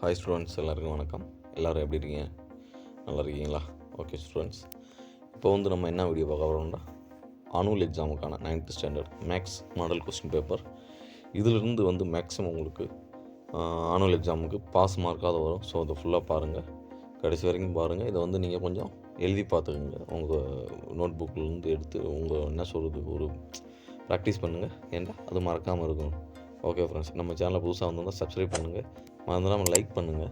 Hi students எல்லாருக்கும் வணக்கம். எல்லோரும் எப்படி இருக்கீங்க? நல்லா இருக்கீங்களா? ஓகே ஸ்டூடெண்ட்ஸ் இப்போ வந்து நம்ம என்ன வீடியோ பார்க்க வரோம்னா annual எக்ஸாமுக்கான ninth standard maths model question paper இதிலிருந்து வந்து மேக்ஸிமம் உங்களுக்கு ஆனுவல் எக்ஸாமுக்கு பாஸ் மார்க்காக வரும். ஸோ அதை ஃபுல்லாக பாருங்கள் கடைசி வரைக்கும் பாருங்கள் இதை வந்து நீங்கள் கொஞ்சம் எழுதி பார்த்துக்குங்க. உங்கள் நோட் புக்கிலேருந்து எடுத்து உங்கள் என்ன சொல்கிறது ஒரு ப்ராக்டிஸ் பண்ணுங்கள் ஏன்டா அது மறக்காமல் இருக்கணும். ஓகே ஃப்ரெண்ட்ஸ் நம்ம சேனலை புதுசாக வந்திருந்தால் சப்ஸ்கிரைப் பண்ணுங்கள் மறந்துடாமல் லைக் பண்ணுங்கள்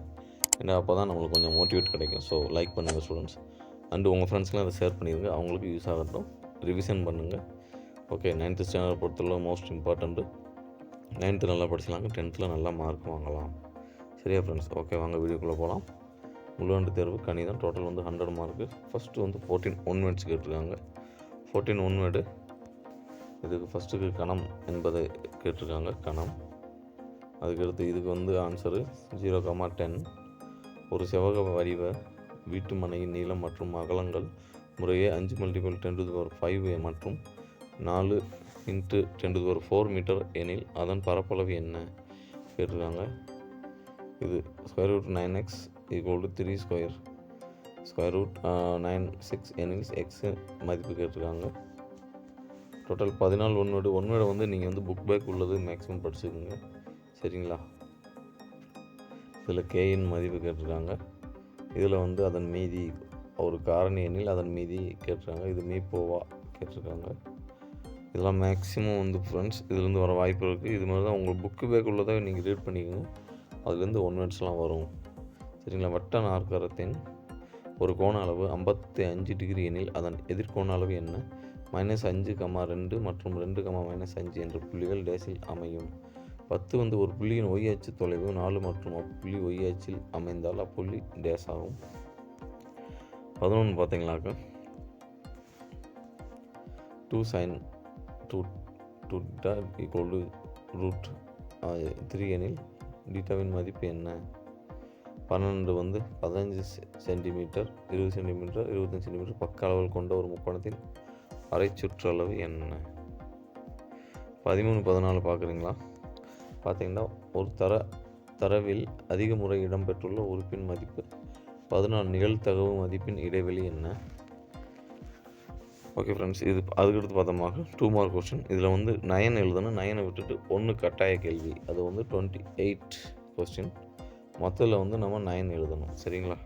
ஏன்னா அப்போ தான் நம்மளுக்கு கொஞ்சம் மோட்டிவேட் கிடைக்கும். ஸோ லைக் பண்ணுங்கள் ஸ்டூடெண்ட்ஸ் அண்டு உங்கள் ஃப்ரெண்ட்ஸ்லாம் அதை ஷேர் பண்ணிடுங்க அவங்களுக்கு யூஸ் ஆகட்டும். ரிவிஷன் பண்ணுங்கள் ஓகே நைன்த்து ஸ்டாண்டர்ட் பொறுத்தளவு மோஸ்ட் இம்பார்ட்டண்ட்டு நைன்த்து நல்லா படிச்சலாங்க டென்த்தில் நல்லா மார்க் வாங்கலாம். சரியா ஃப்ரெண்ட்ஸ் ஓகே வாங்க வீடியோக்குள்ளே போகலாம் முழுவாண்டு தேர்வு கணிதம். டோட்டல் வந்து ஹண்ட்ரட் மார்க்கு ஃபஸ்ட்டு வந்து ஃபோர்டீன் ஒன் வேர்ட்ஸ் கேட்டிருக்காங்க ஃபோர்டீன் ஒன் வேர்டு இதுக்கு ஃபஸ்ட்டுக்கு கணம் என்பதை கேட்டிருக்காங்க கணம். அதுக்கடுத்து இதுக்கு வந்து ஆன்சரு ஜீரோ கமா டென் ஒரு செவக வடிவ வீட்டு மனையின் நீளம் மற்றும் அகலங்கள் முறையே அஞ்சு மல்டிபிள் டென் டு ஒரு ஃபைவ் மற்றும் நாலு இன்ட்டு டென் டு ஒரு ஃபோர் மீட்டர் எனில் அதன் பரப்பளவு என்ன? கேட்டிருக்காங்க. இது square root nine x equal to three square square root nine six எனில் எக்ஸ் மதிப்பு கேட்டிருக்காங்க. டோட்டல் பதினாலு ஒன்னோடு ஒன்னோட வந்து நீங்கள் வந்து புக் பேக் உள்ளது மேக்ஸிமம் படிச்சுக்கோங்க. சரிங்களா? இதில் கேயின் மதிப்பு கேட்டிருக்காங்க. இதில் வந்து அதன் மீதி ஒரு காரணி எண்ணில் அதன் மீதி கேட்டிருக்காங்க. இது மீப்போவா கேட்டிருக்காங்க. இதெல்லாம் மேக்ஸிமம் வந்து ஃப்ரெண்ட்ஸ் இதுலேருந்து வர வாய்ப்பு இருக்குது இது மாதிரி தான் உங்கள் புக்கு பேக் உள்ளதை நீங்கள் ரீட் பண்ணிக்கோங்க. அதுலேருந்து ஒன் மினிட்ஸ்லாம் வரும். சரிங்களா? வட்ட நாற்கரத்தின் ஒரு கோண அளவு ஐம்பத்தி அஞ்சு டிகிரி எனில் அதன் எதிர்கோண அளவு என்ன? மைனஸ் அஞ்சு கமா ரெண்டு மற்றும் ரெண்டு கமா மைனஸ் அஞ்சு என்ற புள்ளிகள் டேஸில் அமையும். பத்து வந்து ஒரு புள்ளியின் ஒய் அச்சு தொலைவு நாலு மற்றும் அப்புள்ளி ஒய் அச்சில் அமைந்தால் அப்புள்ளி டேஸ் ஆகும். பதினொன்று பார்த்தீங்களாக்க two sine two two theta equal to root three எனில் டீட்டாவின் மதிப்பு என்ன? பன்னெண்டு வந்து பதினஞ்சு சென்டிமீட்டர் இருபது சென்டிமீட்டர் இருபத்தஞ்சு சென்டிமீட்டர் பக்க அளவில் கொண்ட ஒரு முக்கோணத்தின் அரை சுற்றளவு என்ன? பதிமூணு பதினாலு பார்க்குறீங்களா? பார்த்தீங்கன்னா ஒரு தர தரவில் அதிக முறை இடம்பெற்றுள்ள உறுப்பின் மதிப்பு. பதினாலு நிகழ்தகவு மதிப்பின் இடைவெளி என்ன? ஓகே ஃப்ரெண்ட்ஸ் இது அதுக்கடுத்து பார்த்தோமாக டூ மார்க் கொஸ்டின் இதில் வந்து நயன் எழுதணும். நயனை விட்டுட்டு ஒன்று கட்டாய கேள்வி. அது வந்து டுவெண்ட்டி எயிட் கொஸ்டின் மொத்தத்தில் வந்து நம்ம நயன் எழுதணும். சரிங்களா?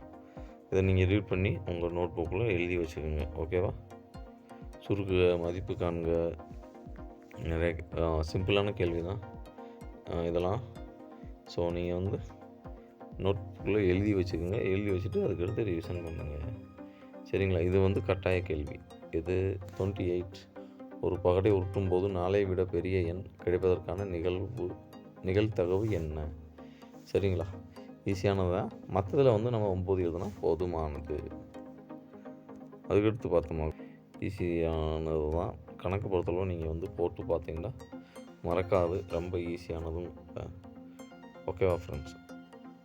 இதை நீங்கள் ரீட் பண்ணி உங்கள் நோட் புக்கில் எழுதி வச்சுக்கோங்க. ஓகேவா சுருக்கு மதிப்பு காண்க. நிறைய சிம்பிளான கேள்வி தான் இதெல்லாம். ஸோ நீங்கள் வந்து நோட்புக்கில் எழுதி வச்சுக்கோங்க. எழுதி வச்சுட்டு அதுக்கடுத்து ரிவிஷன் பண்ணுங்கள் சரிங்களா? இது வந்து கட்டாய கேள்வி. இது டுவெண்ட்டி எயிட் ஒரு பகடை உருட்டும் போது நாளை விட பெரிய எண் கிடைப்பதற்கான நிகழ்வு நிகழ்த்தகவு என்ன? சரிங்களா? ஈஸியானதான் மற்றதில் வந்து நம்ம ஒம்பது எழுதுனா போதுமானது. அதுக்கடுத்து பார்த்தோமா? ஈஸியானது தான் கணக்கு பொறுத்தளவு நீங்கள் வந்து போட்டு பார்த்தீங்கன்னா மறக்காது. ரொம்ப ஈஸியானதும் ஓகேவா ஃப்ரெண்ட்ஸ்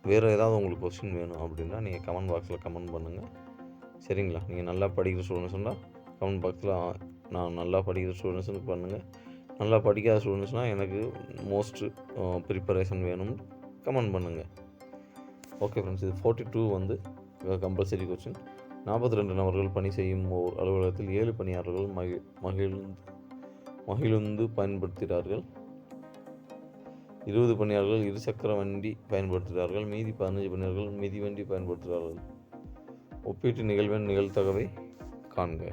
வேறு ஏதாவது உங்களுக்கு கொஸ்டின் வேணும் அப்படின்னா நீங்கள் கமெண்ட் பாக்ஸில் கமெண்ட் பண்ணுங்கள் சரிங்களா? நீங்கள் நல்லா படிக்கிற ஸ்டூடெண்ட்ஸ்னால் கமெண்ட் பாக்ஸில் நான் நல்லா படிக்கிற ஸ்டூடெண்ட்ஸுக்கு பண்ணுங்கள் நல்லா படிக்காத ஸ்டூடெண்ட்ஸ்னால் எனக்கு மோஸ்ட் ப்ரிப்பரேஷன் வேணும்னு கமெண்ட் பண்ணுங்கள் ஓகே ஃப்ரெண்ட்ஸ் இது ஃபோர்ட்டி டூ வந்து கம்பல்சரி கொஸ்டின் நாற்பத்தி ரெண்டு நபர்கள் பணி செய்யும் ஓர் அலுவலகத்தில் ஏழு பணியாளர்கள் மகி மகிழ்ந்து மகிழுந்து பயன்படுத்துகிறார்கள். இருபது பணியாளர்கள் இருசக்கர வண்டி பயன்படுத்துகிறார்கள். மீதி பதினஞ்சு பணியாளர்கள் மிதி வண்டி பயன்படுத்துகிறார்கள். ஒப்பீட்டு நிகழ்வின் நிகழ்த்தகவை காண்க.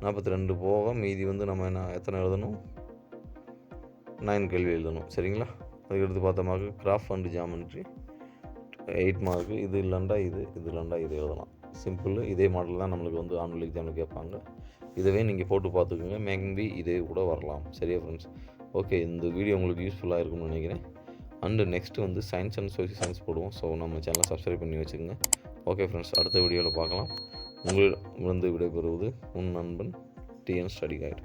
நாற்பத்தி ரெண்டு போக மீதி வந்து நம்ம என்ன எத்தனை எழுதணும்? நைன் கேள்வி எழுதணும். சரிங்களா? அதுக்கடுத்து பார்த்தோமாக graph and geometry eight mark இது இல்லைண்டா இது இது இல்லைண்டா இது எழுதலாம். சிம்பிள். இதே மாடல் தான் நம்மளுக்கு வந்து ஆனுவல் எக்ஸாமில் கேட்பாங்க. இதவே நீங்கள் போட்டு பார்த்துக்கோங்க. மேக்பி இதே கூட வரலாம். சரியா ஃப்ரெண்ட்ஸ் ஓகே இந்த வீடியோ உங்களுக்கு யூஸ்ஃபுல்லாக இருக்கும்னு நினைக்கிறேன். அண்டு நெக்ஸ்ட்டு வந்து சயின்ஸ் அண்ட் சோசியல் சயின்ஸ் போடுவோம். ஸோ நம்ம சேனலை சப்ஸ்கிரைப் பண்ணி வச்சுக்கோங்க. ஓகே ஃப்ரெண்ட்ஸ் அடுத்த வீடியோவில் பார்க்கலாம். உங்களிடம் வந்து விடைபெறுவது உன் நண்பன் டிஎன் ஸ்டடி கைடு